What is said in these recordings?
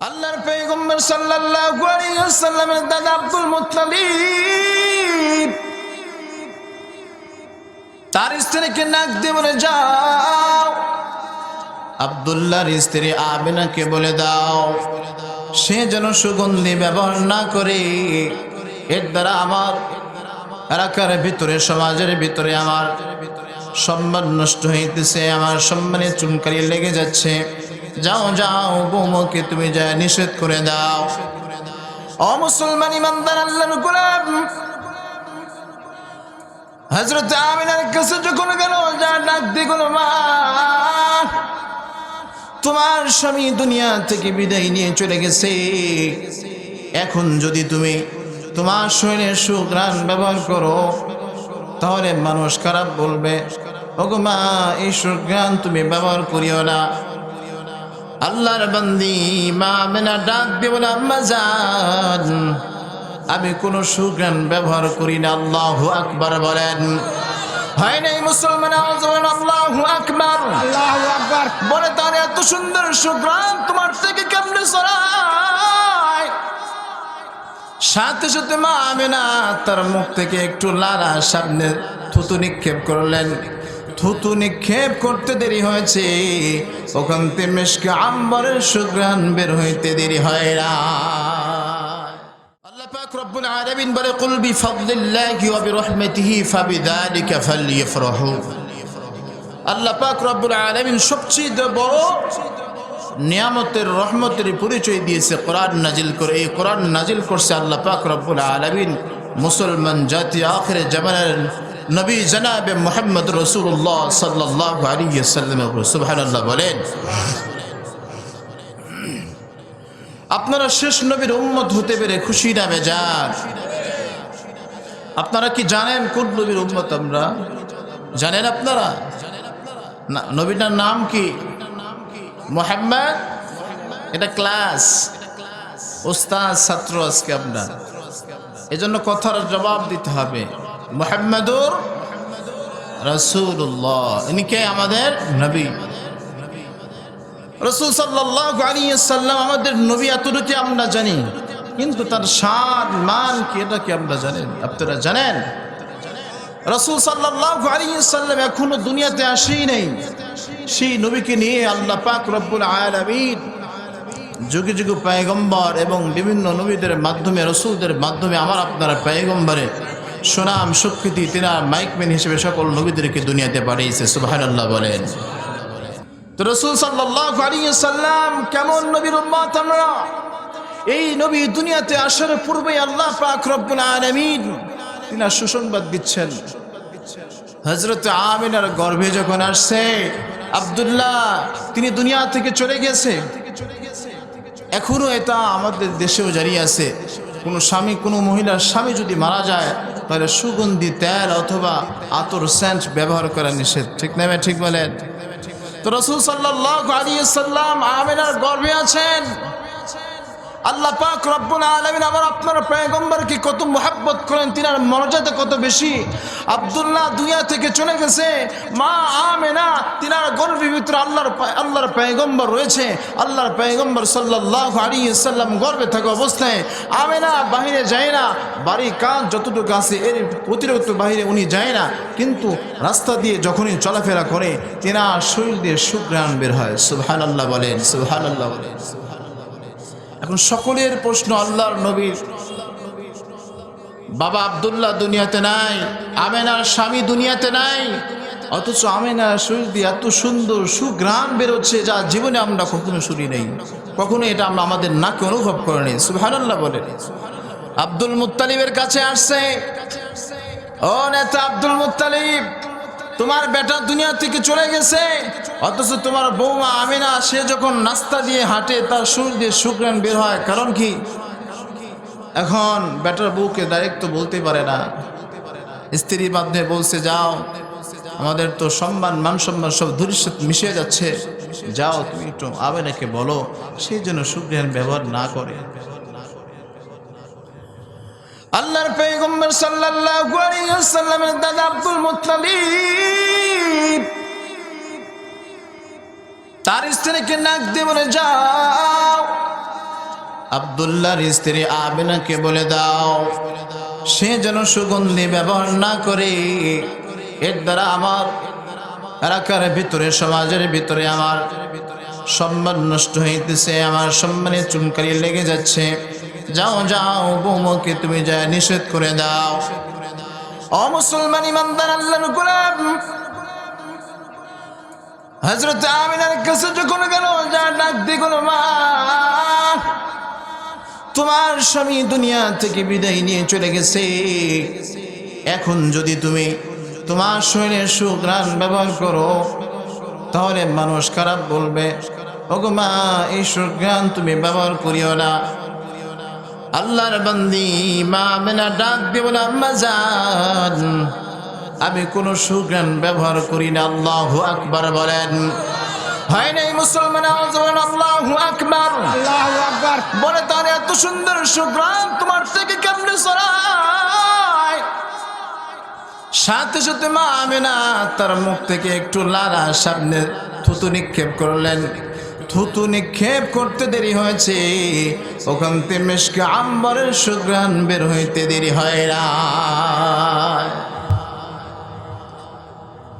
আল্লাহর পেগম্বর সাল্লাল্লাহু আলাইহি ওয়াসাল্লামের দাদা আব্দুল মুত্তালিব। তার স্ত্রীকে নাক দিয়ে বলে, যাও। আব্দুল্লাহর স্ত্রী আমিনাকে বলে, দাও। সে যেন সুগন্ধি ব্যবহার না করে। এর দ্বারা আমার এলাকার ভিতরে, সমাজের ভিতরে আমার সম্মান নষ্ট হইতেছে, আমার সম্মানে চুনকারি লেগে যাচ্ছে। যাও যাও বৌমকে তুমি যা নিষেধ করে দাও। ও মুসলমান ইমানদার, আল্লাহর গোলাম। হজরত আমিনার কাছে যখন গেল যা ডাক দিয়ে গেল, মা, তোমার স্বামী দুনিয়া থেকে বিদায় নিয়ে চলে গেছে। এখন যদি তুমি তোমার শরীরের সুগ্রাণ ব্যবহার করো, তাহলে মানুষ খারাপ বলবে। ওগো মা, এই সুগ্রাণ তুমি ব্যবহার করিও না। আল্লাহর বান্দি মা মেনা ডাক দিয়ে বলে আম্মা যান আমি কোনো সুগ্রাণ ব্যবহার করি না আল্লাহ আকবার বলেন। হয় নাই মুসলমান আল্লাহু আকবার। বলে তার এত সুন্দর সুগ্রাম তোমার থেকে কেমনে সরায় সাথে সাথে মা আমেনা তার মুখ থেকে একটু লালা সামনে থুতু নিক্ষেপ করলেন। থুতু নিক্ষেপ করতে দেরি হয়েছে। ওখান থেকে মেশকে আম্বরের সুগ্রান বের হইতে দেরি হয় না। আল্লাহ পাক রব্বুল আলামিন বলে, কুল বিফাদলিল্লাহি ওয়া বিরহমাতিহি ফাবিযালিকা পাক রব্বুল আলামিন সবচেয়ে বড় নিয়ামতের, রহমতের পরিচয় দিয়েছে কোরআন নাজিল করে। এই কোরআন নাজিল করছে আল্লাহ পাক রব্বুল মুসলমান জাতি আখের জামানের নবী জনাবে মোহাম্মদ রসুল্লাহ সাল্লাহ আলী সাল্লাম সুবহান আল্লাহ বলেন। আপনারা শেষ নবীর উম্মত হতে পেরে খুশি না বেজার? আপনারা কি জানেন কোন নবীর উম্মত আমরা? জানেন আপনারা? নবীটার নাম কি? মোহাম্মদ? এটা ক্লাস। ওস্তাদ, ছাত্র আজকে আপনার এজন্য কথার জবাব দিতে হবে। মোহাম্মদুর রসুল্লাহ ইনি কে? আমাদের নবী। রসুল সাল্লাহ আমাদের নবী এতটুকু আমরা জানি। কিন্তু তার সাদ মান কি, এটা কি আমরা জানেন? আপনারা জানেন? রসুল সাল্লাহ এখনও দুনিয়াতে আসেই নেই। সেই নবীকে নিয়ে আল্লাহ পাক রব্বুল আয়ালামিন যুগে যুগে পায়গম্বর এবং বিভিন্ন নবীদের মাধ্যমে, রসুলদের মাধ্যমে আমার আপনারা পায়গম্বরে সুনাম, সুকৃতি তিনা মাইকম্যান হিসেবে সকল নবীদেরকে দুনিয়াতে পাঠিয়েছে সুবাহান আল্লাহ বলেন। তো রসুল সাল্লাহ সাল্লাম কেমন নবীর উম্মত আমরা? এই নবী দুনিয়াতে আসার পূর্বে আল্লাহ পাক রব্বুল আলামিন তিনি সুসংবাদ দিচ্ছেন। হজরত আমিনার গর্ভে যখন আসছে, আব্দুল্লাহ, তিনি দুনিয়া থেকে চলে গেছে। এখনও এটা আমাদের দেশেও জারি আছে। কোনো স্বামী, কোনো মহিলার স্বামী যদি মারা যায় তাহলে সুগন্ধি, তেল অথবা আতর সেন্ট ব্যবহার করা নিষেধ। ঠিক নেমে ঠিক বলেন? তো রসুল সাল্লাহ আলিয়া সাল্লাম আমিনার গর্বে আছেন। আল্লাহ পাক রব্বুল আলমিন আমার আপনার পয়গম্বরকে কত মোহাব্বত করেন, তিনার মর্যাদা কত বেশি। আবদুল্লাহ দুনিয়া থেকে চলে গেছে, মা আমেনা, তিনার গর্ভের ভিতরে আল্লাহর আল্লাহর পয়গম্বর রয়েছে। আল্লাহর পয়গম্বর সাল্লাহ আলী সাল্লাম গর্বে থাকা অবস্থায় আমেনা বাহিরে যায় না। বাড়ির কাজ যতটুকু আছে, এর অতিরিক্ত বাহিরে উনি যায় না। কিন্তু রাস্তা দিয়ে যখনই চলাফেরা করে, তিনার শরীর দিয়ে সুগ্রাণ বের হয়। সুবহান আল্লাহ বলেন সুবহান আল্লাহ বলেন। এখন সকলের প্রশ্ন আল্লাহর নবীর। বাবা আব্দুল্লাহ দুনিয়াতে নাই, আমেনার স্বামী দুনিয়াতে নাই, অথচ আমেনার শরীর দিয়ে এত সুন্দর সুগ্রাম বেরোচ্ছে যা জীবনে আমরা কখনো শুনি নেই। কখনো এটা আমরা আমাদের নাকে অনুভব করে নেই, সুবহানাল্লাহ বলে আব্দুল মুত্তালিবের কাছে আসছে, ও নেতা আব্দুল মুত্তালিব, তোমার বেটা দুনিয়া থেকে চলে গেছে অথচ তোমার বৌমা আমিনা, সে যখন নাস্তা দিয়ে হাঁটে, তার সুর দিয়ে শুক্রান বের হয়। কারণ কি? এখন বেটার বউকে ডাইরেক্ট তো বলতে পারে না। স্ত্রী মাধ্যমে বলছে, যাও, আমাদের তো সম্মান মান সম্মান সব সাথে মিশে যাচ্ছে। যাও তুমি একটু আবেনাকে বলো সেই জন্য শুক্রিয়ান ব্যবহার না করে। আল্লাহর পেগম্বর সাল্লাল্লাহু আলাইহি ওয়াসাল্লামের দাদা আব্দুল মুত্তালিব তার স্ত্রীকে নাক দিয়ে বলে, যাও। আবদুল্লাহর স্ত্রী আমিনাকে বলে, দাও। সে যেন সুগন্ধি ব্যবহার না করে। এর দ্বারা আমার এলাকার ভিতরে, সমাজের ভিতরে আমার সম্মান নষ্ট হইতেছে, আমার সম্মানে চুনকারি লেগে যাচ্ছে। যাও যাও, বৌমকে তুমি যা নিষেধ করে দাও। অ মুসলমান ইমানদার আল্লাহ হজরত আমিনার কাছে যখন গেল যা ডাক দিয়ে গেল, মা, তোমার স্বামী দুনিয়া থেকে বিদায় নিয়ে চলে গেছে। এখন যদি তুমি তোমার শরীরের সুগ্রাণ ব্যবহার করো, তাহলে মানুষ খারাপ বলবে, ওগো মা, এই সুগ্রাণ তুমি ব্যবহার করিও না। আল্লাহর বান্দি মা মেনা ডাক দিয়ে না যান আমি কোনো সুগ্রাণ ব্যবহার করি না। আল্লাহ আকবার বলেন। হয় নাই মুসলমান আওয়াজ বলেন আল্লাহু আকবার। আল্লাহু আকবার। বলে তার এত সুন্দর সুগ্রাম তোমার থেকে কেমনে সরায় সাথে সাথে মা আমেনা তার মুখ থেকে একটু লালা সামনে থুতু নিক্ষেপ করলেন। থুতু নিক্ষেপ করতে দেরি হয়েছে। ওখান থেকে মেশকে আম্বরের সুগ্রাণ বের হইতে দেরি হয় না।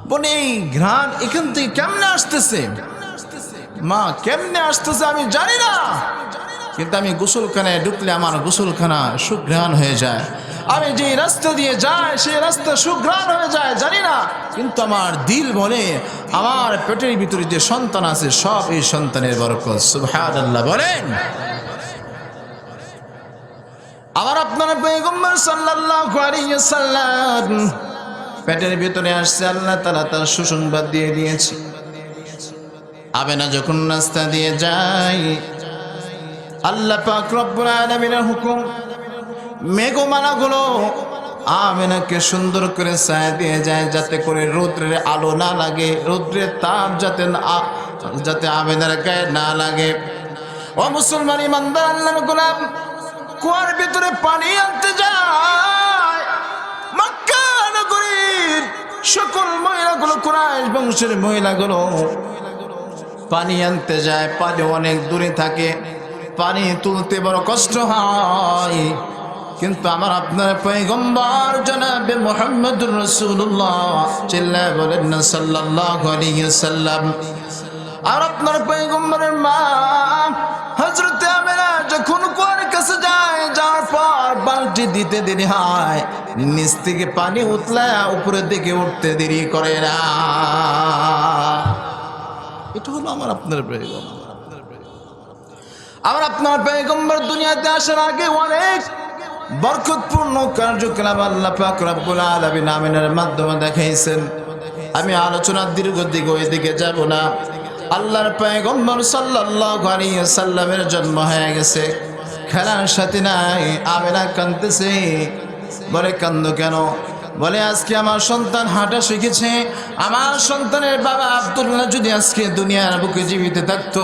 বলে এই ঘ্রাণ এখান থেকে কেমনে আসতেছে? মা, কেমনে আসতেছে আমি জানি না। কিন্তু আমি গোসলখানায় ঢুকলে আমার গোসলখানা সুঘ্রাণ হয়ে যায়। আমি যে রাস্তা দিয়ে যাই, সেই রাস্তা সুঘ্রাণ হয়ে যায়, জানি না। কিন্তু আমার দিল বলে, আমার পেটের ভিতরে যে সন্তান আছে, সব এই সন্তানের বরকত। সুবহানাল্লাহ, বলেন। আবার আপনার আলাইহি সাল্লাম পেটের ভিতরে আসছে আল্লাহ তাআলা তার সুসংবাদ দিয়ে দিয়েছে। আবেনা যখন রাস্তা দিয়ে যায়, আল্লাহ পাক রব্বুল আলামিনের হুকুম, মেঘমালাগুলো আমেনাকে সুন্দর করে ছায়া দিয়ে যায় যাতে করে রৌদ্রের আলো না লাগে রৌদ্রের তাপ যাতে না, যাতে আমেনার গায়ে না লাগে। ও মুসলমান ইমানদার আল্লাহর গোলাম কুয়ার ভিতরে পানি আনতে যায়। কুরাইশ বংশের মহিলাগুলো পানি আনতে যায়, পানি অনেক দূরে থাকে, পানি তুলতে বড় কষ্ট হয়। কিন্তু আমার আপনার পয়গম্বর জনাবে রসুল্লাহ বলেন না আলাইহি সাল্লাম আর আপনার পয়গম্বরের মা হজরতে আমেরা যখন কুয়ার যায়, যাওয়ার পর বালতি দিতে দেরি হয়। নিচ থেকে পানি উতলায় উপরের দিকে উঠতে দেরি করে না। এটা হলো আমার আপনার পেগম্বর। আমার আপনার পেগম্বর দুনিয়াতে আসার আগে অনেক বরকতপূর্ণ কার্যক্রম আল্লাহ পাক রব্বুল আলামিন আমিনের মাধ্যমে দেখাইছেন। আমি আলোচনার দীর্ঘ দিকে ওই দিকে যাব না। আল্লাহর পেগম্বর সাল্লাল্লাহু আলাইহি সাল্লামের জন্ম হয়ে গেছে। খেলার সাথে নাই, আমিনা কান্দতেছে বলে কান্দ কেন? বলে, আজকে আমার সন্তান হাঁটা শিখেছে। আমার সন্তানের বাবা আব্দুল্লাহ যদি আজকে দুনিয়ার বুকে জীবিত থাকতো,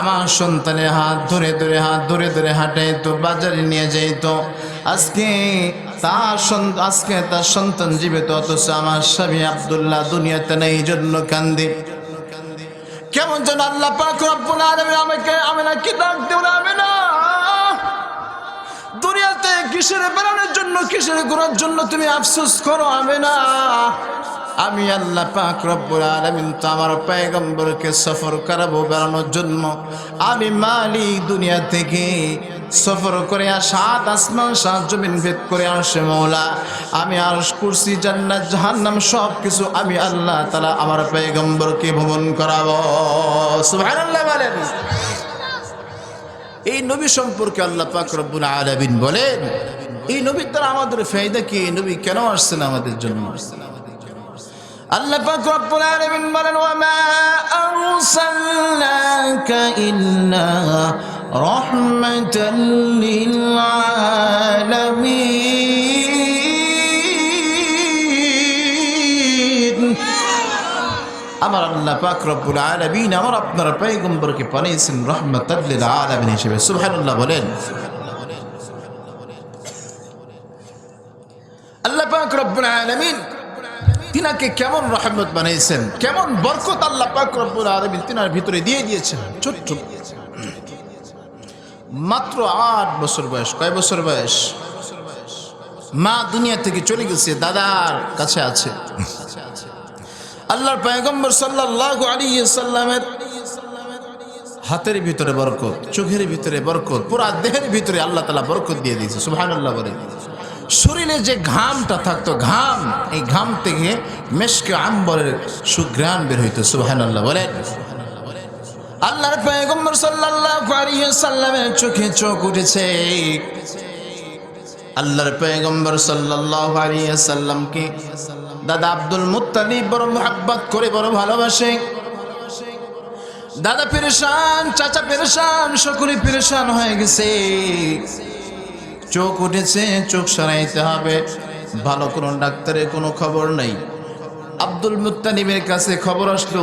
আমার সন্তানের হাত ধরে ধরে, হাত ধরে ধরে হাঁটাইতো, বাজারে নিয়ে যাইতো। আজকে তার আজকে তার সন্তান জীবিত, অথচ আমার স্বামী আব্দুল্লাহ দুনিয়াতে নেই জন্য কান্দি কেমন যেন আল্লাহ পাক রব্বুল আলামিন আমাকে আমি না কি ডাক দেব আমি না দুনিয়াতে কিসের বেড়ানোর জন্য, কিসের ঘোরার জন্য তুমি আফসোস করো? আমি না। আমি আল্লাহ পাক রব্বুল আলামিন তো আমার পয়গম্বরকে সফর করাবো বেড়ানোর জন্য। আমি মালিক দুনিয়া থেকে সফর করে সাত আসমান, সাত জমিন ভেদ করে আসে মৌলা। আমি আর কুরসি, জান্নাত, জাহান্নাম সব কিছু আমি আল্লাহ তালা আমার পয়গম্বরকে ভ্রমণ করাবো। সুবহানাল্লাহ বলেন। এই নবী সম্পর্কে আল্লাহ পাক রব্বুল আলামিন বলেন, এই নবীর দ্বারা আমাদের ফায়দা কি? এই নবী কেন আসছেন আমাদের জন্য? আল্লাহ পাক রব্বুল আলামিন বলেন ওয়া মা আরসালনাকা ইল্লা রাহমাতাল লিল আলামিন। আল্লাহ পাক রব্বুল আমার আপনার পয়গম্বরকে হিসেবে বলেন। আল্লাহ পাক রব্বুল তিনাকে কেমন রহমত কেমন বরকত আল্লাহ পাক রব্বুল তিনার ভিতরে দিয়ে দিয়েছেন, ছোট্ট। মাত্র আট বছর বয়স, কয় বছর বয়স? মা দুনিয়া থেকে চলে গেছে, দাদার কাছে আছে। আল্লাহর পয়গম্বর সাল্লাল্লাহু আলাইহি সাল্লামের হাতের ভিতরে বরকত, চোখের ভিতরে বরকত, পুরা দেহের ভিতরে আল্লাহ তালা বরকত দিয়ে দিয়েছে, সুবহানাল্লাহ বলে শরীরে যে ঘামটা থাকতো, ঘাম, এই ঘাম থেকে মেশকে আম্বরের সুঘ্রাণ বের হইতো, সুবহানাল্লাহ বলে। আল্লাহর পয়গম্বর আলাইহি সাল্লামের চোখে চোখ উঠেছে। আল্লাহর পয়গম্বর আলাইহি সাল্লামকে দাদা আব্দুল মুত্তালিব বড় মোহাব্বত করে বড় ভালোবাসে। দাদা পেরেশান, চাচা পেরেশান, সকলে পেরেশান হয়ে গেছে। চোখ উঠেছে, চোখ সরাইতে হবে। ভালো কোনো ডাক্তারের কোনো খবর নেই। আব্দুল মুত্তালিবের কাছে খবর আসলো,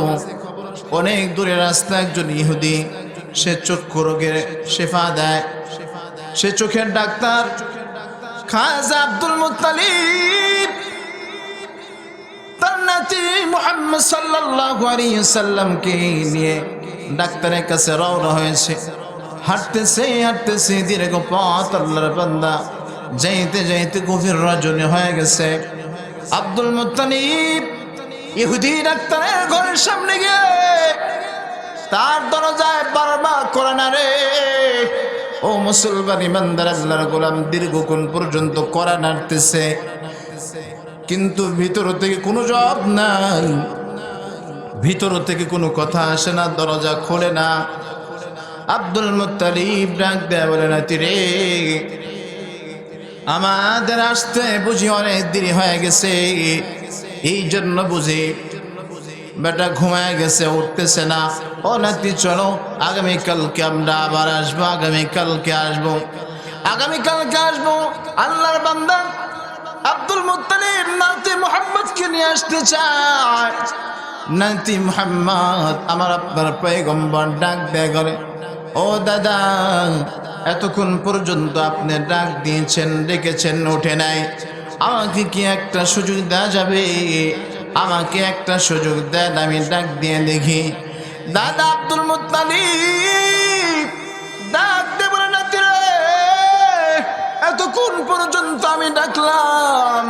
অনেক দূরে রাস্তা, একজন ইহুদি। সে চক্ষু রোগের শেফা দেয়। সে চোখের ডাক্তার খাজা আব্দুল মুত্তালিব। নাতি মুহাম্মদ সাল্লাল্লাহু আলাইহি সাল্লামকে নিয়ে ডাক্তারের কাছে রওনা হয়েছে। হাঁটতেছে হাঁটতেছে, দীর্ঘ পথ আল্লাহর বান্দা। যাইতে যাইতে গভীর রজনী হয়ে গেছে। আব্দুল মুত্তালিব ইহুদি ডাক্তারের ঘরের সামনে গিয়ে তার দরজায় বারবার করে না রে। ও মুসলমান ইমানদার, আল্লাহর গোলাম, দীর্ঘক্ষণ পর্যন্ত করা নাড়তেছে কিন্তু ভিতর থেকে কোনো জবাব নাই। ভিতর থেকে কোনো কথা আসে না, দরজা খোলে না। আব্দুল মুত্তালিব ডাক দেয় বলে না রে, আমাদের আসতে বুঝি অনেক দেরি হয়ে গেছে। এই জন্য বুঝি বেটা ঘুমায় গেছে, উঠতেছে না। ও নাতি, চলো, আগামীকালকে আমরা আবার আসব, আগামীকালকে আসব। আগামীকালকে আসব, আল্লাহর বান্দা আব্দুল মুত্তালিব নাতি মোহাম্মদকে নিয়ে আসতে চায়। নাতি মোহাম্মদ আমার আপনার পয়গম্বর ডাক দেয় করে, ও দাদা, এতক্ষণ পর্যন্ত আপনি ডাক দিয়েছেন, ডেকেছেন, ওঠে নাই। আমাকে কি একটা সুযোগ দেওয়া যাবে? আমাকে একটা সুযোগ দেন, আমি ডাক দিয়ে দেখি। দাদা আব্দুল মুত্তালিব আমি ডাকলাম,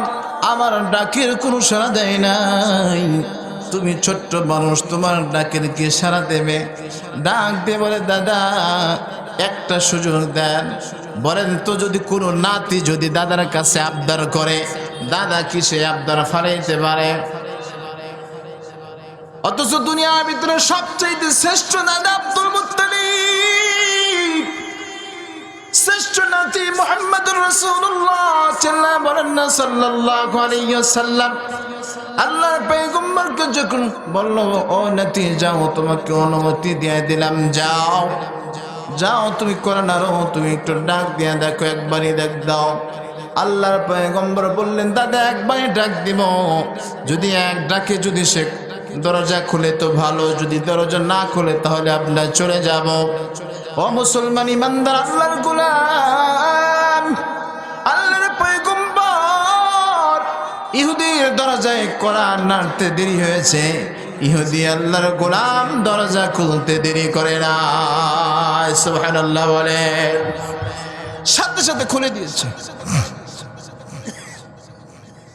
আমার ডাকের কোনো সাড়া দেয় নাই। তুমি ছোট্ট মানুষ, তোমার ডাকের কি সাড়া দেবে? ডাক দে বলে, দাদা, একটা সুযোগ দেন। বলেন, তো যদি কোনো নাতি যদি দাদার কাছে আবদার করে, দাদা কি সে আবদার ফারাইতে পারে? অথচ দুনিয়ার ভিতরে সবচেয়ে শ্রেষ্ঠ দাদা আব্দুল শ্রেষ্ঠ নাতি মোহাম্মদ রসুল্লাহ চিল্লা বলেন না সাল্লাল্লাহু আলাইহি ওয়াসাল্লাম আল্লাহর পয়গম্বরকে যখন বলল, ও নাতি, যাও, তোমাকে অনুমতি দিয়ে দিলাম, যাও। যাও, তুমি করে নারো তুমি একটু ডাক দিয়ে দেখো, একবারই দেখ দাও। আল্লাহর পয়গম্বর বললেন, দাদা, একবারই ডাক দিব। যদি এক ডাকে, যদি সে দরজা খুলে তো ভালো, যদি দরজা না খুলে, তাহলে আপনার চলে যাব। ও মুসলমান ইমানদার, আল্লাহর গুলাম, আল্লাহর পয়গম্বর। ইহুদির দরজায় কোরআন নাড়তে দেরি হয়েছে। ইহুদি আল্লাহর গোলাম দরজা খুলতে দেরি করে না। সুবহানাল্লাহ বলে। সাথে সাথে খুলে দিয়েছে।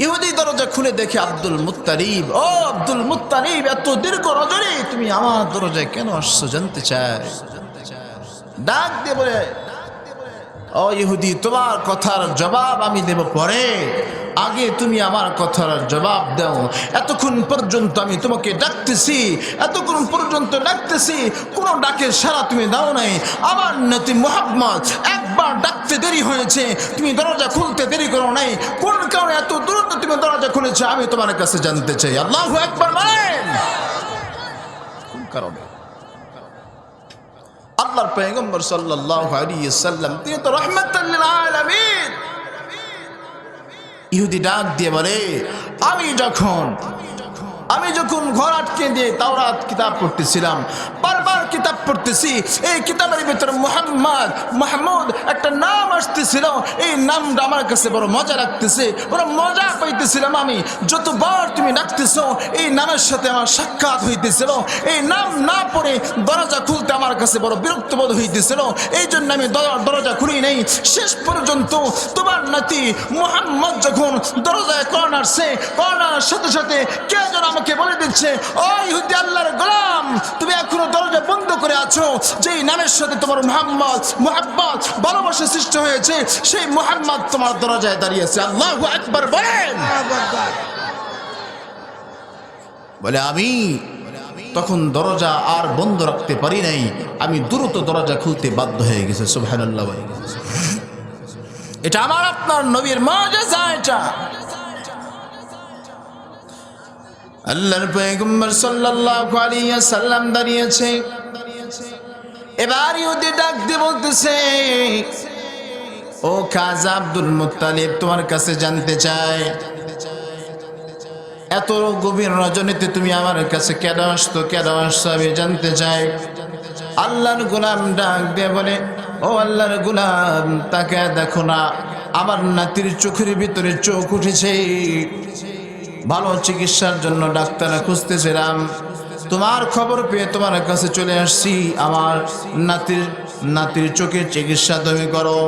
ইহুদি দরজা খুলে দেখে আব্দুল মুত্তারিব ও আব্দুল মুত্তারিব এত দীর্ঘ রজনী তুমি আমার দরজায় কেন আসছো জানতে চাই? ডাক দিয়ে বলে। ও ইহুদি, তোমার কথার জবাব আমি দেব পরে। আগে তুমি আমার কথার জবাব দাও। এতক্ষণ পর্যন্ত আমি তোমাকে ডাকতেছি, এতক্ষণ পর্যন্ত ডাকতেছি, কোনো ডাকের সারা তুমি দাও নাই। আমার নাতি মোহাম্মদ একবার ডাকতে দেরি হয়েছে, তুমি দরজা খুলতে দেরি করো নাই। কোন কারণে এত দূরত্ব তুমি দরজা খুলেছে আমি তোমার কাছে জানতে চাই। আল্লাহ একবার বলেন। কোন কারণে? আল্লাহর পেগম্বর সাল্লাম তিনি তো রাহমাতাল লিল ইহুদি ডাক দিয়ে বলে, আমি যখন আমি যখন ঘর আটকে দিয়ে তাওরাত কিতাব পড়তেছিলাম পড়তেছি, এই কিতাবের ভিতরে মোহাম্মদ, মাহমুদ একটা নাম আসতেছিল। এই নামটা আমার কাছে বড় মজা লাগতেছে, বড় মজা পাইতেছিলাম আমি। যতবার তুমি ডাকতেছো, এই নামের সাথে আমার সাক্ষাৎ হইতেছিল। এই নাম না পড়ে দরজা খুলতে আমার কাছে বড় বিরক্ত বোধ হইতেছিল। এই জন্য আমি দরজা খুলি নেই। শেষ পর্যন্ত তোমার নাতি মোহাম্মদ যখন দরজায় কর্ন আসছে কর্নার সাথে সাথে কে যেন আমাকে বলে দিচ্ছে ওই ইহুদি আল্লাহর গোলাম, তুমি এখনও দরজা বন্ধ করে আছো যেই নামের সাথে তোমার মোহাম্মদ মোহাম্মদ ভালোবাসা সৃষ্টি হয়েছে সেই মোহাম্মদ তোমার দরজায় দাঁড়িয়েছে। আল্লাহ একবার বলেন। বলে আমি তখন দরজা আর বন্ধ রাখতে পারি নাই। আমি দ্রুত দরজা খুলতে বাধ্য হয়ে গেছে সুবহানাল্লাহ বলে। এটা আমার আপনার নবীর মজা এটা। আল্লাহর পয়গম্বর সাল্লাল্লাহু আলাইহি সাল্লাম দাঁড়িয়েছে। এবার ইহুদি ডাক দিয়ে বলতেছে, ও খাজা আব্দুল মুত্তালিব, তোমার কাছে জানতে চাই। এত গভীর রজনীতে তুমি আমার কাছে কেন আসতো কেন আসছো আমি জানতে চাই। আল্লাহর গোলাম ডাক দিয়ে বলে, ও আল্লাহর গোলাম, তাকে দেখো না, আমার নাতির চোখের ভিতরে চোখ উঠেছে। ভালো চিকিৎসার জন্য ডাক্তার খুঁজতেছিলাম। তোমার খবর পেয়ে তোমার কাছে চলে আসছি। আমার নাতির নাতির চোখের চিকিৎসা তুমি করো।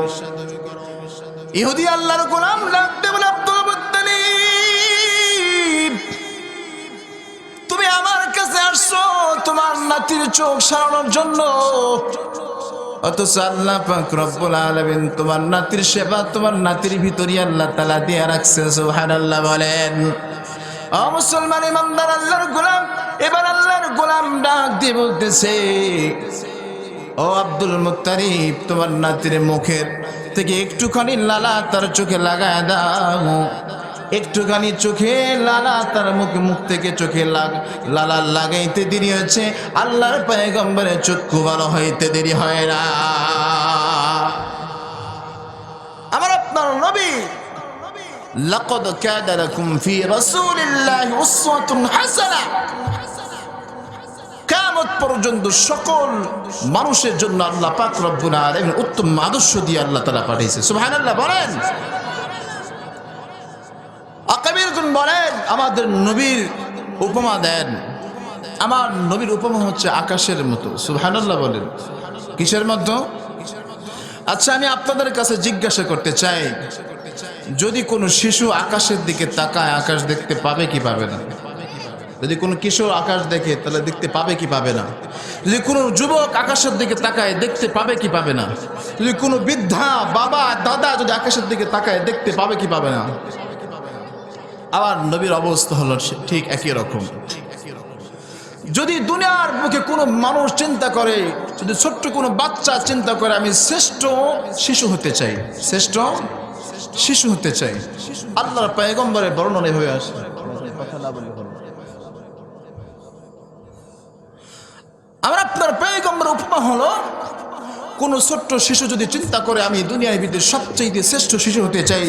ইহুদি আল্লাহর গোলাম ডাকতে বলে তুমি আমার কাছে আসছো। তোমার নাতির চোখ সারানোর জন্য। অথচ আল্লাহ পাক রব্বুল আলামিন তোমার নাতির সেবা, তোমার নাতির ভিতরে আল্লাহ তাআলা দিয়ে রাখছে সুবহানাল্লাহ বলেন। মুসলমান ইমানদার, আল্লাহর গোলাম। এবার আল্লাহর গোলাম ডাক দিয়ে বলতেছে, ও আব্দুল মুত্তারিব তোমার নাতির মুখের থেকে একটুখানি লালা তার চোখে লাগায় দাও। একটুখানি চোখে লালা তার মুখে, মুখ থেকে চোখে লাগ, লালা লাগাইতে দেরি হয়েছে। আল্লাহর পয়গম্বরের চক্ষু ভালো হইতে দেরি হয় না। لقد كان لكم في رسول الله أسوة حسنة কিয়ামত পর্যন্ত সকল মানুষের জন্য আল্লাহ পাক রব্বুল আলামিন উত্তম আদর্শ দিয়ে আল্লাহ তাআলা পাঠিয়েছে সুবহানাল্লাহ বলেন আকাবিরজন বলেন আমাদের নবীর উপমা দেন আমার নবীর উপমা হচ্ছে আকাশের মতো সুবহানাল্লাহ বলেন কিসের মতো আচ্ছা আমি আপনাদের কাছে জিজ্ঞাসা করতে চাই যদি কোনো শিশু আকাশের দিকে তাকায়, আকাশ দেখতে পাবে কি পাবে না? যদি কোনো কিশোর আকাশ দেখে, তাহলে দেখতে পাবে কি পাবে না? যদি কোনো যুবক আকাশের দিকে তাকায়, দেখতে পাবে কি পাবে না? যদি কোনো বৃদ্ধা, বাবা, দাদা যদি আকাশের দিকে তাকায়, দেখতে পাবে কি পাবে না? আবার নবীর অবস্থা হলো ঠিক একই রকম। যদি দুনিয়ার মুখে কোনো মানুষ চিন্তা করে, যদি ছোট্ট কোনো বাচ্চা চিন্তা করে, আমি শ্রেষ্ঠ শিশু হতে চাই। শ্রেষ্ঠ শিশু হতে চাই। আল্লাহর পায়গম্বরের বর্ণনা এভাবে আসে। আমার আপনার পায়গম্বর উপমা হলো কোনো ছোট্ট শিশু যদি চিন্তা করে, আমি দুনিয়ার ভিতরে সবচেয়ে শ্রেষ্ঠ শিশু হতে চাই,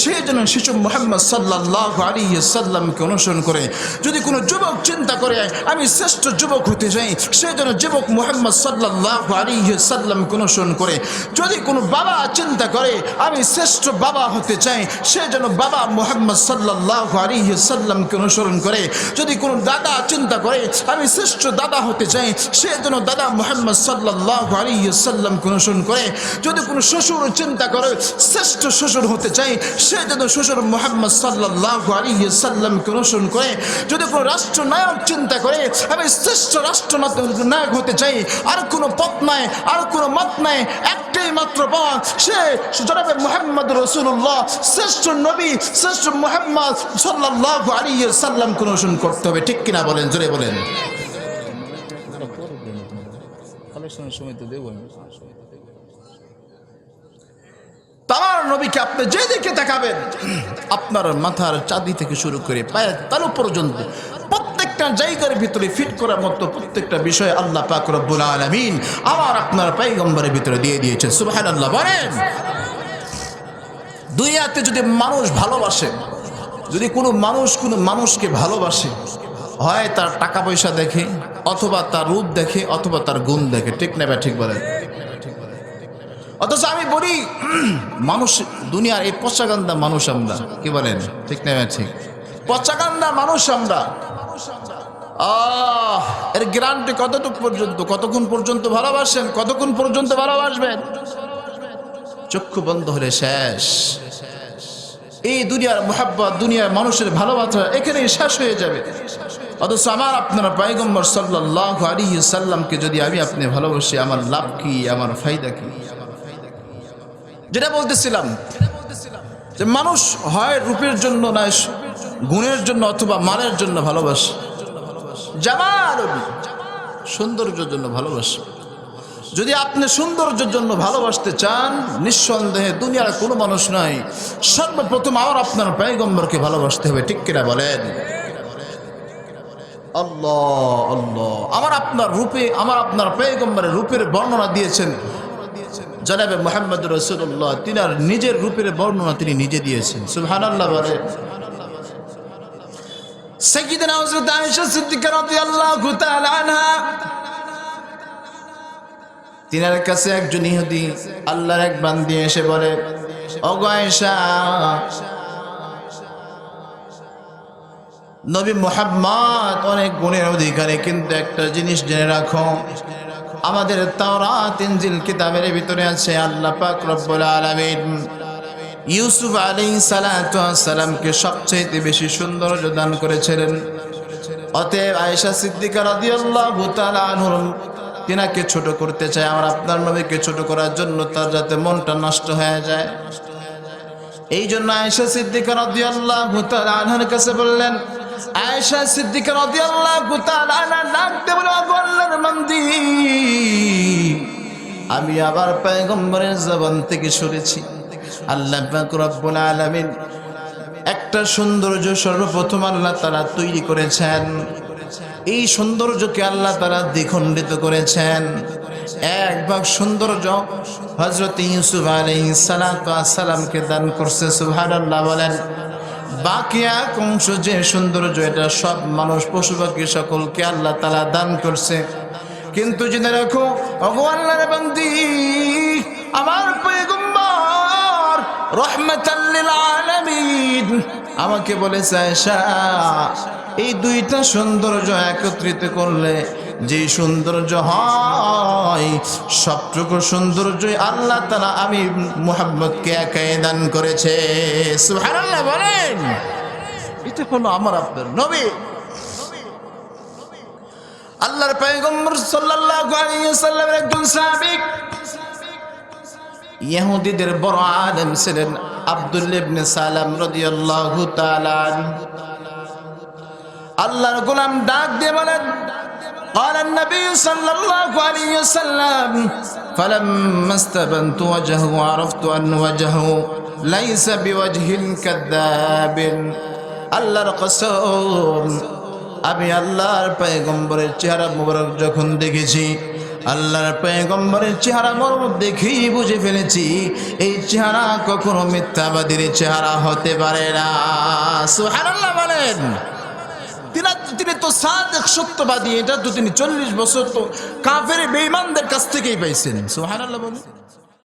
সে যেন শিশু মোহাম্মদ সাল্লাহ আলী সাল্লামকে অনুসরণ করে। যদি কোনো যুবক চিন্তা করে, আমি শ্রেষ্ঠ যুবক হতে চাই, সে যেন যুবক মোহাম্মদ সাল্লাহ আলী সাল্লামকে অনুসরণ করে। যদি কোনো বাবা চিন্তা করে, আমি শ্রেষ্ঠ বাবা হতে চাই, সে যেন বাবা মোহাম্মদ সাল্লাহ আলী সাল্লামকে অনুসরণ করে। যদি কোনো দাদা চিন্তা করে, আমি শ্রেষ্ঠ দাদা হতে চাই, সে যেন দাদা মোহাম্মদ সাল্লাহ আলী সাল্লামকে অনুসরণ করে, যদি কোনো শ্বশুর চিন্তা করে, শ্রেষ্ঠ শ্বশুর হতে চাই, সে যেন শ্বশুর মোহাম্মদ সাল্লাহ আলী সাল্লামকে অনুসরণ করে। যদি কোনো রাষ্ট্রনায়ক চিন্তা করে, আমি শ্রেষ্ঠ রাষ্ট্রনায়ক হতে চাই, আর কোনো পথ নাই, আর কোনো মত নাই, একটাই মাত্র পথ, সে জনাবে মোহাম্মদ রসুল্লাহ শ্রেষ্ঠ নবী, শ্রেষ্ঠ মোহাম্মদ সাল্লাহ আলী সাল্লামকে অনুসরণ করতে হবে। ঠিক কিনা বলেন? জোরে বলেন। কালেকশনের সময় তো দেবো আমি তার নবীকে আপনি যেদিকে তাকাবেন আপনার মাথার চাঁদি থেকে শুরু করে পায়ের তালু পর্যন্ত প্রত্যেকটা জায়গার ভিতরে ফিট করার মতো প্রত্যেকটা বিষয় আল্লাহ পাক রব্বুল আলামিন আমার আপনার পাইগম্বরের ভিতরে দিয়ে দিয়েছেন। সুবহানাল্লাহ, বলেন। দুনিয়াতে যদি মানুষ ভালোবাসে, যদি কোনো মানুষ কোনো মানুষকে ভালোবাসে, হয় তার টাকা পয়সা দেখে অথবা তার রূপ দেখে অথবা তার গুণ দেখে। ঠিক না বা ঠিক বলে অথচ আমি বলি, মানুষ, দুনিয়ার এই পচাগান্দা মানুষ আমরা। কি বলেন? ঠিক না বা ঠিক। পচাগান্দা মানুষ আমরা। আহ, এর গ্যারান্টি কতটুকু পর্যন্ত, কতক্ষণ পর্যন্ত ভালোবাসেন, কতক্ষণ পর্যন্ত ভালোবাসবেন? চক্ষু বন্ধ হলে শেষ। এই দুনিয়ার মোহাব্বত, দুনিয়ার মানুষের ভালোবাসা এখানেই শেষ হয়ে যাবে। অথচ আমার আপনার পাইগম্বর সাল্লাহ আলী সাল্লামকে যদি আমি আপনি ভালোবাসি, আমার লাভ কি? আমার ফায়দা কি? যেটা বলতেছিলাম যে মানুষ হয় রূপের জন্য নয় গুণের জন্য অথবা মালের জন্য ভালোবাসে। জামাল সৌন্দর্যের জন্য ভালোবাসে। যদি আপনি সৌন্দর্যের জন্য ভালোবাসতে চান, নিঃসন্দেহে দুনিয়ার কোনো মানুষ নয়, সর্বপ্রথম আমার আপনার পেগম্বরকে ভালোবাসতে হবে, ঠিক কিনা বলেন? আল্লাহ আল্লাহ। আমার আপনার রূপে, আমার আপনার পেগম্বরের রূপের বর্ণনা দিয়েছেন। জনাবে মোহাম্মদ রসুল্লাহ তিনার নিজের রূপের বর্ণনা তিনি নিজে দিয়েছেন। সুহান আল্লাহ বলে আনহা। তিনার কাছে একজন ইহুদি, আল্লাহর এক বান্দি এসে বলে, ওগো নবী মুহাম্মদ অনেক গুণের অধিকারী, কিন্তু একটা জিনিস জেনে রাখো, আমাদের তাওরাত, ইনজিল কিতাবের ভিতরে আছে আল্লাহ পাক রব্বুল আলামিন। ইউসুফ আলাইহিস সালাতু সালামকে সবচেয়ে বেশি সৌন্দর্য দান করেছিলেন। অতএব আয়েশা সিদ্দিকা রাদিয়াল্লাহু তাআলা আনহুর, তিনাকে ছোট করতে চায় আমার আপনার নবীকে ছোট করার জন্য তার যাতে মনটা নষ্ট হয়ে যায়। এই জন্য আয়েশা সিদ্দিকা রাদিয়াল্লাহু তাআলা আনহার কাছে বললেন আয়েশা সিদ্দিকা রাদিয়াল্লাহু তাআলা ডাকতে বলে আল্লাহর বান্দি, আমি আবার পয়গম্বরের জবান থেকে শুনেছি আল্লাহ পাক রব্বুল আলামিন একটা সৌন্দর্য সর্বপ্রথম আল্লাহ তারা তৈরি করেছেন। এই সৌন্দর্যকে আল্লাহ তারা দ্বিখণ্ডিত করেছেন। এক ভাগ সৌন্দর্য হজরত ইউসুফ আলী সালামকে দান করছে, সুবহানাল্লাহ বলেন। বাকি এক অংশ যে সৌন্দর্য, এটা সব মানুষ, পশু পাখি সকলকে আল্লাহ তালা দান করছে। কিন্তু জেনে রাখো ভগবান আমার আমাকে বলেছে, আয়েশা, এই দুইটা সৌন্দর্য একত্রিত করলে যে সৌন্দর্য হয়, সবটুকু সৌন্দর্যই আল্লাহ তালা আমি মুহাম্মদকে একাই দান করেছে। সুবহানাল্লাহ, বলেন। এটা হলো আমার আপনার নবী। আল্লাহর পয়গম্বর সাল্লাল্লাহু আলাইহি সাল্লামের একজন সাহাবী ইহুদিদের বড় আলেম ছিলেন আব্দুল্লাহ ইবনে সালাম রাদিয়াল্লাহু তাআলা আল্লাহর গোলাম ডাক দিয়ে বলেন قال النبي صلى الله عليه وسلم فلما استبنت وجهه عرفت أن وجهه ليس بوجه كذاب আল্লাহর কসম আমি আল্লাহর পয়গম্বরের চেহারা মোবারক যখন দেখেছি আল্লাহর পয়গম্বরের চেহারা মোবারক দেখেই বুঝে ফেলেছি এই চেহারা কখনো মিথ্যাবাদীর চেহারা হতে পারে না সুবহানাল্লাহ বলেন তিনি তিনি তো সাদেক সত্যবাদী, এটা তো তিনি চল্লিশ বছর তো কাফের বেইমানদের কাছ থেকেই পাইছেন। সুবহানাল্লাহ বলেন।